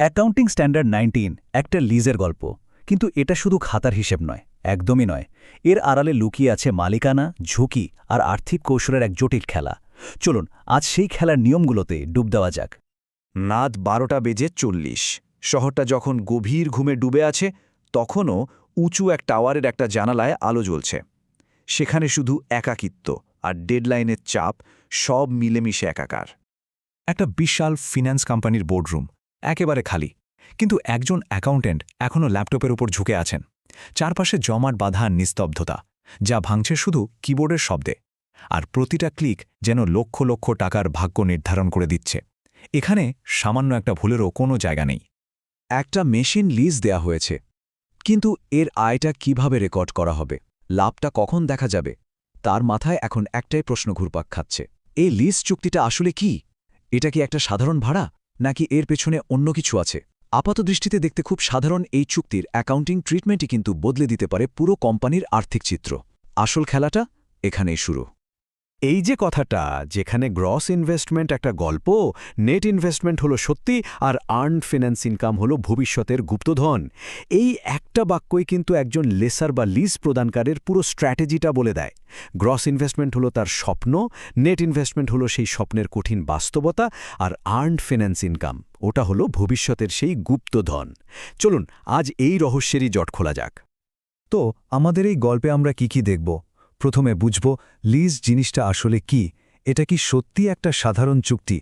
Accounting standard nineteen একটা লিজের গল্প। কিন্তু এটা শুধু খাতার হিসেব নয়, একদমই নয়। এর আড়ালে লুকিয়ে আছে মালিকানা, ঝুঁকি আর আর্থিক কৌশলের এক জটিল খেলা। চলুন, আজ সেই খেলার নিয়মগুলোতে ডুব দেওয়া যাক। নাদ বারোটা বেজে চল্লিশ। শহরটা যখন গভীর ঘুমে ডুবে আছে, তখনও উঁচু এক টাওয়ারের একটা জানালায় আলো জ্বলছে। সেখানে শুধু একাকিত্ব আর ডেডলাইনের চাপ, সব মিলেমিশে একাকার। একটা বিশাল ফিন্যান্স কোম্পানির বোর্ডরুম একেবারে খালি। কিন্তু একজন অ্যাকাউন্টেন্ট এখনও ল্যাপটপের উপর ঝুঁকে আছেন। চারপাশে জমাট বাঁধা নিস্তব্ধতা, যা ভাঙছে শুধু কিবোর্ডের শব্দে, আর প্রতিটা ক্লিক যেন লক্ষ লক্ষ টাকার ভাগ্য নির্ধারণ করে দিচ্ছে। এখানে সামান্য একটা ভুলেরও কোনো জায়গা নেই। একটা মেশিন লিজ দেয়া হয়েছে, কিন্তু এর আয়টা কীভাবে রেকর্ড করা হবে? লাভটা কখন দেখা যাবে? তার মাথায় এখন একটাই প্রশ্ন ঘুরপাক খাচ্ছে। এই লিজ চুক্তিটা আসলে কি? এটা কি একটা সাধারণ ভাড়া? নাকি এর পেছনে অন্য কিছু আছে? আপাত দৃষ্টিতে দেখতে খুব সাধারণ এই চুক্তির অ্যাকাউন্টিং ট্রিটমেন্টই কিন্তু বদলে দিতে পারে পুরো কোম্পানির আর্থিক চিত্র। আসল খেলাটা এখানেই শুরু। এই যে কথাটা, যেখানে গ্রস ইনভেস্টমেন্ট একটা গল্প নেট ইনভেস্টমেন্ট হলো সত্যি আর আর্নড ফিন্যান্স ইনকাম হলো ভবিষ্যতের গুপ্তধন। এই একটা বাক্যই কিন্তু একজন লেসার বা লিজ প্রদানকারের পুরো স্ট্র্যাটেজিটা বলে দেয়। গ্রস ইনভেস্টমেন্ট হলো তার স্বপ্ন নেট ইনভেস্টমেন্ট হলো সেই স্বপ্নের কঠিন বাস্তবতা আর আর্নড ফিন্যান্স ইনকাম ওটা হলো ভবিষ্যতের সেই গুপ্তধন। চলুন, আজ এই রহস্যেরই জট খোলা যাক। তো, আমাদের এই গল্পে আমরা কি কি দেখব? প্রথমে বুঝব, লিজ, জিনিসটা আসলে কি? এটা কি সত্যি একটা সাধারণ চুক্তি?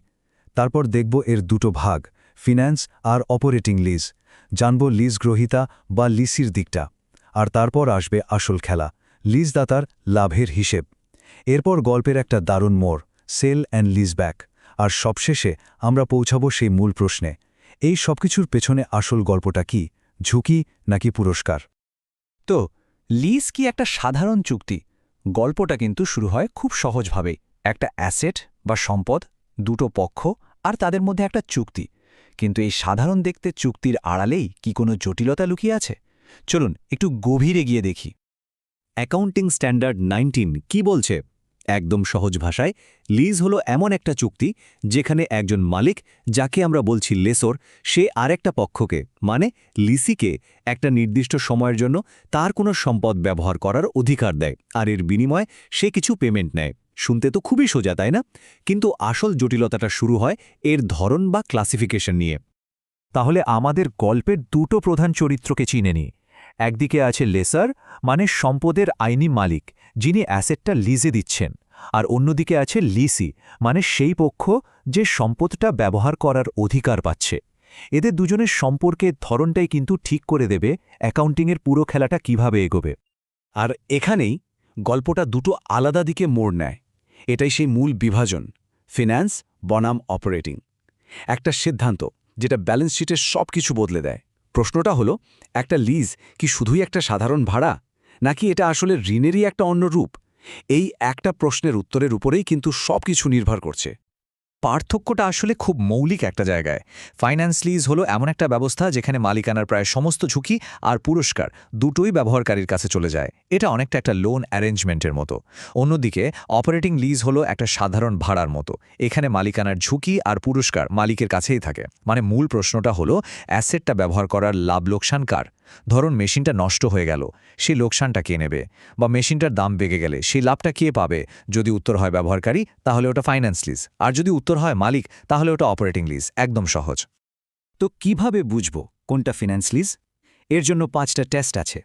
তারপর দেখব এর দুটো ভাগ, ফিন্যান্স আর অপারেটিং লিজ। জানব লিজ গ্রহিতা বা লিসির দিকটা। আর তারপর আসবে আসল খেলা, লিজদাতার লাভের হিসেব। এরপর গল্পের একটা দারুণ মোড়, সেল অ্যান্ড লিজ ব্যাক। আর সবশেষে আমরা পৌঁছাব সেই মূল প্রশ্নে, এই সবকিছুর পেছনে আসল গল্পটা কি, ঝুঁকি নাকি পুরস্কার? তো, লিজ কি একটা সাধারণ চুক্তি? গল্পটা কিন্তু শুরু হয় খুব সহজভাবে। একটা অ্যাসেট বা সম্পদ, দুটো পক্ষ আর তাদের মধ্যে একটা চুক্তি। কিন্তু এই সাধারণ দেখতে চুক্তির আড়ালেই কি কোনো জটিলতা লুকিয়ে আছে? চলুন একটু গভীরে গিয়ে দেখি। অ্যাকাউন্টিং স্ট্যান্ডার্ড নাইনটিন কি বলছে? একদম সহজ ভাষায়, লিজ হলো এমন একটা চুক্তি যেখানে একজন মালিক, যাকে আমরা বলছি লেসর, সে আরেকটা পক্ষকে মানে লিসিকে, একটা নির্দিষ্ট সময়ের জন্য তার কোনো সম্পদ ব্যবহার করার অধিকার দেয়, আর এর বিনিময়ে সে কিছু পেমেন্ট নেয়। শুনতে তো খুবই সোজা, তাই না? কিন্তু আসল জটিলতাটা শুরু হয় এর ধরন বা ক্লাসিফিকেশন নিয়ে। তাহলে আমাদের গল্পের দুটো প্রধান চরিত্রকে চিনে নিই। একদিকে আছে লেসার মানে সম্পদের আইনি মালিক, যিনি অ্যাসেটটা লিজে দিচ্ছেন, আর অন্যদিকে আছে লিসি মানে সেই পক্ষ যে সম্পদটা ব্যবহার করার অধিকার পাচ্ছে। এদের দুজনের সম্পর্কের ধরনটাই কিন্তু ঠিক করে দেবে অ্যাকাউন্টিংয়ের পুরো খেলাটা কীভাবে এগোবে। আর এখানেই গল্পটা দুটো আলাদা দিকে মোড় নেয়। এটাই সেই মূল বিভাজন, ফিন্যান্স, বনাম অপারেটিং। একটা সিদ্ধান্ত, যেটা ব্যালেন্স শিটের সব কিছু বদলে দেয়। প্রশ্নটা হলো, একটা লিজ কি শুধুই একটা সাধারণ ভাড়া? নাকি এটা আসলে ঋণেরই একটা অন্য রূপ? এই একটা প্রশ্নের উত্তরের উপরেই কিন্তু সব কিছু নির্ভর করছে। পার্থক্যটা আসলে খুব মৌলিক একটা জায়গায়। ফাইন্যান্স লিজ হলো এমন একটা ব্যবস্থা যেখানে মালিকানার প্রায় সমস্ত ঝুঁকি আর পুরস্কার দুটোই ব্যবহারকারীর কাছে চলে যায়। এটা অনেকটা একটা লোন অ্যারেঞ্জমেন্টের মতো। অন্যদিকে অপারেটিং লিজ হলো একটা সাধারণ ভাড়ার মতো। এখানে মালিকানার ঝুঁকি আর পুরস্কার মালিকের কাছেই থাকে। মানে মূল প্রশ্নটা হলো অ্যাসেটটা ব্যবহার করার লাভ লোকসান কার? ধরুন মেশিনটা নষ্ট হয়ে গেল সেই লোকসানটা কে নেবে? বা মেশিনটার দাম বেগে গেলে সেই লাভটা কে পাবে? যদি উত্তর হয় ব্যবহারকারী, তাহলে ওটা ফাইন্যান্স লিজ আর যদি উত্তর হয় মালিক, তাহলে ওটা অপারেটিং লিজ একদম সহজ। তো কীভাবে বুঝব কোনটা ফিন্যান্স লিজ এর জন্য পাঁচটা টেস্ট আছে।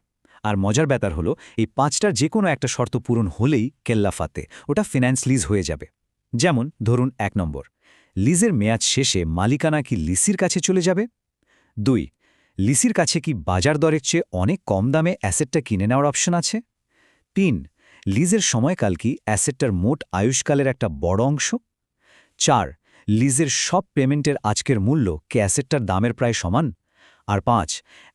আর মজার ব্যাপার হলো, এই পাঁচটার যে কোনো একটা শর্ত পূরণ হলেই কেল্লাফাতে ওটা ফিন্যান্স লিজ হয়ে যাবে। যেমন, ধরুন এক নম্বর লিজের মেয়াদ শেষে মালিকানা কি লিসির কাছে চলে যাবে? দুই লিসির কাছে কি বাজার দরের চেয়ে অনেক কম দামে অ্যাসেটটা কিনে নেওয়ার অপশন আছে? তিন, লিজের সময়কাল কি অ্যাসেটটার মোট আয়ুষ্কালের একটা বড় অংশ? চার, লিজের সব পেমেন্টের আজকের মূল্য কি অ্যাসেটটার দামের প্রায় সমান? আর পাঁচ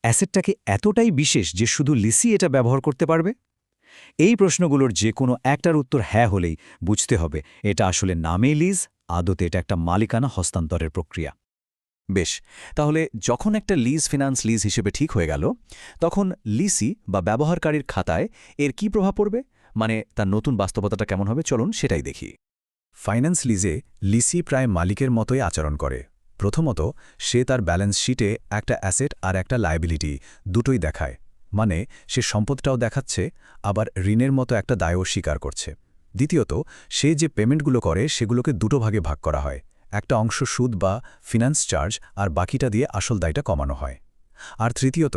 অ্যাসেটটাকে এতটাই বিশেষ যে শুধু লিসি এটা ব্যবহার করতে পারবে? এই প্রশ্নগুলোর যে কোনো একটার উত্তর হ্যাঁ হলেই বুঝতে হবে। এটা আসলে নামেই লিজ, আদতে এটা একটা মালিকানা হস্তান্তরের প্রক্রিয়া। বেশ, তাহলে যখন একটা লিজ ফিনান্স লিজ হিসেবে ঠিক হয়ে গেল, তখন লিসি বা ব্যবহারকারীর খাতায় এর কি প্রভাব পড়বে? মানে তার নতুন বাস্তবতাটা কেমন হবে? চলুন সেটাই দেখি। ফাইন্যান্স লিজে লিসি প্রায় মালিকের মতোই আচরণ করে। প্রথমত, সে তার ব্যালেন্স শিটে একটা অ্যাসেট আর একটা লায়াবিলিটি দুটোই দেখায়। মানে সে সম্পদটাও দেখাচ্ছে, আবার ঋণের মতো একটা দায়ও স্বীকার করছে। দ্বিতীয়ত, সে যে পেমেন্টগুলো করে সেগুলোকে দুটো ভাগে ভাগ করা হয়। একটা অংশ সুদ বা ফিনান্স চার্জ আর বাকিটা দিয়ে আসল দায়টা কমানো হয়। আর তৃতীয়ত,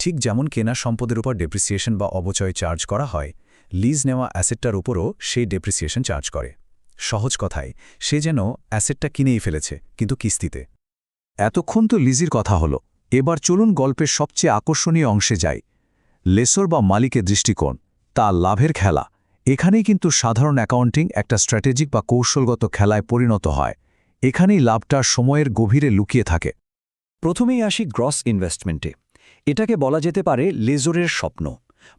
ঠিক যেমন কেনা সম্পদের উপর ডেপ্রিসিয়েশন বা অবচয় চার্জ করা হয় লিজ নেওয়া অ্যাসেটটার উপরও সেই ডেপ্রিসিয়েশন চার্জ করে। সহজ কথায়, সে যেন অ্যাসেটটা কিনেই ফেলেছে, কিন্তু কিস্তিতে। এতক্ষণ তো লিজির কথা হলো, এবার চলুন গল্পের সবচেয়ে আকর্ষণীয় অংশে যাই। লেসর বা মালিকের দৃষ্টিকোণ, তা লাভের খেলা। এখানেই কিন্তু সাধারণ অ্যাকাউন্টিং একটা স্ট্র্যাটেজিক বা কৌশলগত খেলায় পরিণত হয়। এখানেই লাভটা সময়ের গভীরে লুকিয়ে থাকে। প্রথমেই আসি গ্রস ইনভেস্টমেন্টে। এটাকে বলা যেতে পারে লেজরের স্বপ্ন।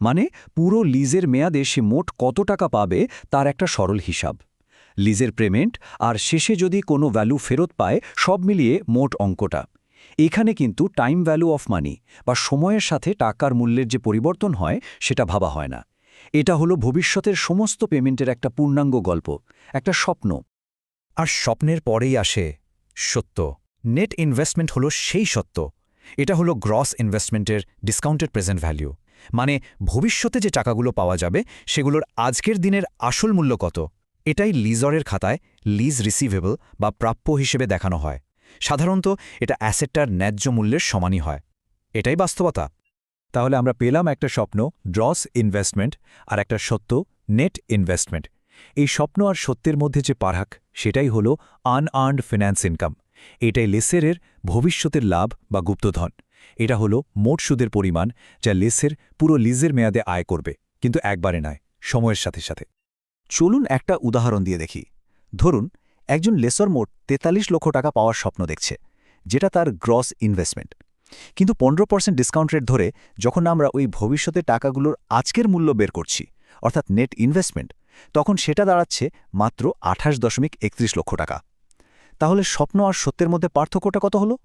মানে পুরো লিজের মেয়াদে সে মোট কত টাকা পাবে তার একটা সরল হিসাব। লিজের পেমেন্ট আর শেষে যদি কোনো ভ্যালু ফেরত পায়, সব মিলিয়ে মোট অঙ্কটা। এখানে কিন্তু টাইম ভ্যালু অফ মানি বা সময়ের সাথে টাকার মূল্যের যে পরিবর্তন হয়, সেটা ভাবা হয় না। এটা হলো ভবিষ্যতের সমস্ত পেমেন্টের একটা পূর্ণাঙ্গ গল্প, একটা স্বপ্ন। আর স্বপ্নের পরেই আসে সত্য। নেট ইনভেস্টমেন্ট হলো সেই সত্য। এটা হলো গ্রস ইনভেস্টমেন্টের ডিসকাউন্টেড প্রেজেন্ট ভ্যালু। মানে ভবিষ্যতে যে টাকাগুলো পাওয়া যাবে, সেগুলোর আজকের দিনের আসল মূল্য কত? এটাই লিজরের খাতায় লিজ রিসিভেবল বা প্রাপ্য হিসেবে দেখানো হয়। সাধারণত এটা অ্যাসেটটার ন্যায্য মূল্যের সমানই হয়। এটাই বাস্তবতা। তাহলে আমরা পেলাম একটা স্বপ্ন ড্রস ইনভেস্টমেন্ট, আর একটা সত্য, নেট ইনভেস্টমেন্ট। এই স্বপ্ন আর সত্যের মধ্যে যে পারাক, সেটাই হল আনআর্নড ফিন্যান্স ইনকাম। এটাই লেসেরের ভবিষ্যতের লাভ বা গুপ্তধন। এটা হলো মোট সুদের পরিমাণ, যা লেসের পুরো লিজের মেয়াদে আয় করবে, কিন্তু একবারে নয়, সময়ের সাথে সাথে। চলুন একটা উদাহরণ দিয়ে দেখি। ধরুন, একজন লেসর মোট ৪৩ লক্ষ টাকা পাওয়ার স্বপ্ন দেখছে, যেটা তার গ্রস ইনভেস্টমেন্ট। কিন্তু পনেরো পার্সেন্ট ডিসকাউন্ট রেট ধরে, যখন আমরা ওই ভবিষ্যতে টাকাগুলোর আজকের মূল্য বের করছি, অর্থাৎ নেট ইনভেস্টমেন্ট তখন সেটা দাঁড়াচ্ছে মাত্র আঠাশ দশমিক একত্রিশ লক্ষ টাকা। তাহলে স্বপ্ন আর সত্যের মধ্যে পার্থক্যটা কত হলো?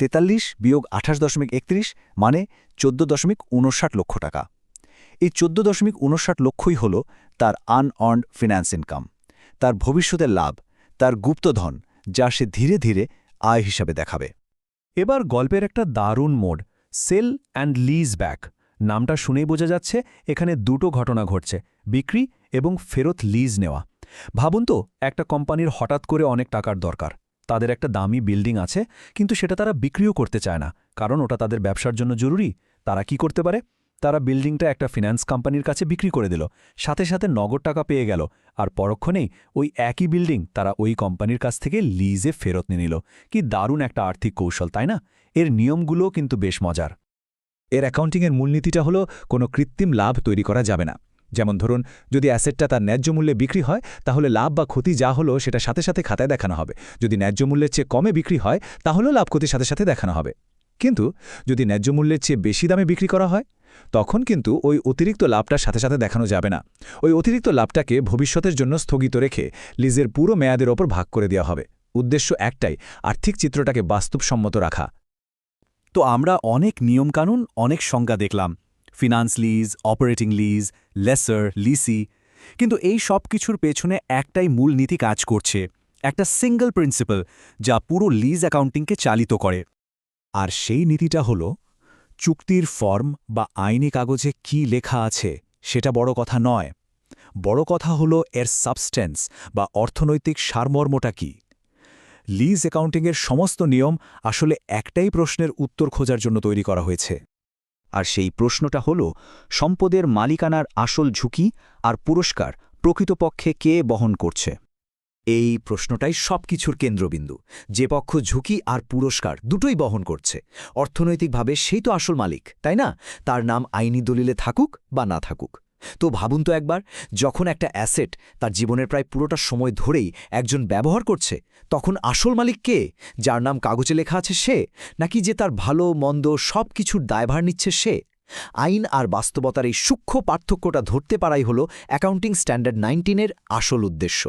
তেতাল্লিশ বিয়োগ আঠাশ দশমিক একত্রিশ মানে চোদ্দ দশমিক উনষাট লক্ষ টাকা। এই চোদ্দ দশমিক উনষাট লক্ষই হল তার আনঅর্নড ফিন্যান্স ইনকাম, তার ভবিষ্যতের লাভ, তার গুপ্তধন, যা সে ধীরে ধীরে আয় হিসাবে দেখাবে। এবার গল্পের একটা দারুণ মোড, সেল অ্যান্ড লিজ ব্যাক। নামটা শুনেই বোঝা যাচ্ছে এখানে দুটো ঘটনা ঘটছে, বিক্রি এবং ফেরত লিজ নেওয়া। ভাবুন তো, একটা কোম্পানির হঠাৎ করে অনেক টাকার দরকার। তাদের একটা দামি বিল্ডিং আছে, কিন্তু সেটা তারা বিক্রিও করতে চায় না, কারণ ওটা তাদের ব্যবসার জন্য জরুরি। তারা কি করতে পারে? তারা বিল্ডিংটা একটা ফিন্যান্স কোম্পানির কাছে বিক্রি করে দিল। সাথে সাথে নগদ টাকা পেয়ে গেল, আর পরক্ষণেই ওই একই বিল্ডিং তারা ওই কোম্পানির কাছ থেকে লিজে ফেরত নিয়ে নিল। কি দারুণ একটা আর্থিক কৌশল, তাই না? এর নিয়মগুলোও কিন্তু বেশ মজার। এর অ্যাকাউন্টিংয়ের মূলনীতিটা হলো, কোনো কৃত্রিম লাভ তৈরি করা যাবে না। যেমন ধরুন, যদি অ্যাসেটটা তার ন্যায্য মূল্যে বিক্রি হয়, তাহলে লাভ বা ক্ষতি যা হলো সেটা সাথে সাথে খাতায় দেখানো হবে। যদি ন্যায্য মূল্যের চেয়ে কমে বিক্রি হয়, তাহলেও লাভ ক্ষতির সাথে সাথে দেখানো হবে। কিন্তু যদি ন্যায্য মূল্যের চেয়ে বেশি দামে বিক্রি করা হয়, তখন কিন্তু ওই অতিরিক্ত লাভটার সাথে সাথে দেখানো যাবে না। ওই অতিরিক্ত লাভটাকে ভবিষ্যতের জন্য স্থগিত রেখে লিজের পুরো মেয়াদের ওপর ভাগ করে দেওয়া হবে। উদ্দেশ্য একটাই, আর্থিক চিত্রটাকে বাস্তবসম্মত রাখা। তো আমরা অনেক নিয়মকানুন, অনেক সংজ্ঞা দেখলাম। Finance lease, operating lease lessor lessee কিন্তু এই সব কিছুর পেছনে একটাই মূল নীতি কাজ করছে, একটা সিঙ্গল প্রিন্সিপাল যা পুরো লিজ অ্যাকাউন্টিংকে চালিত করে। আর সেই নীতিটা হল, চুক্তির ফর্ম বা আইনি কাগজে কি লেখা আছে সেটা বড় কথা নয়। বড় কথা হল এর সাবস্টেন্স বা অর্থনৈতিক সারমর্মটা কি। লিজ অ্যাকাউন্টিংয়ের সমস্ত নিয়ম আসলে একটাই প্রশ্নের উত্তর খোঁজার জন্য তৈরি করা হয়েছে। আর সেই প্রশ্নটা হল, সম্পদের মালিকানার আসল ঝুঁকি আর পুরস্কার প্রকৃতপক্ষে কে বহন করছে? এই প্রশ্নটাই সবকিছুর কেন্দ্রবিন্দু। যে পক্ষ ঝুঁকি আর পুরস্কার দুটোই বহন করছে। অর্থনৈতিকভাবে সেই তো আসল মালিক, তাই না? তার নাম আইনি দলিলে থাকুক বা না থাকুক। তো ভাবুন তো একবার, যখন একটা অ্যাসেট তার জীবনের প্রায় পুরোটা সময় ধরেই একজন ব্যবহার করছে, তখন আসল মালিক কে? যার নাম কাগজে লেখা আছে সে? নাকি যে তার ভালো, মন্দ সব কিছুর দায়ভার নিচ্ছে সে? আইন আর বাস্তবতার এই সূক্ষ্ম পার্থক্যটা ধরতে পারাই হল অ্যাকাউন্টিং স্ট্যান্ডার্ড নাইনটিনের আসল উদ্দেশ্য।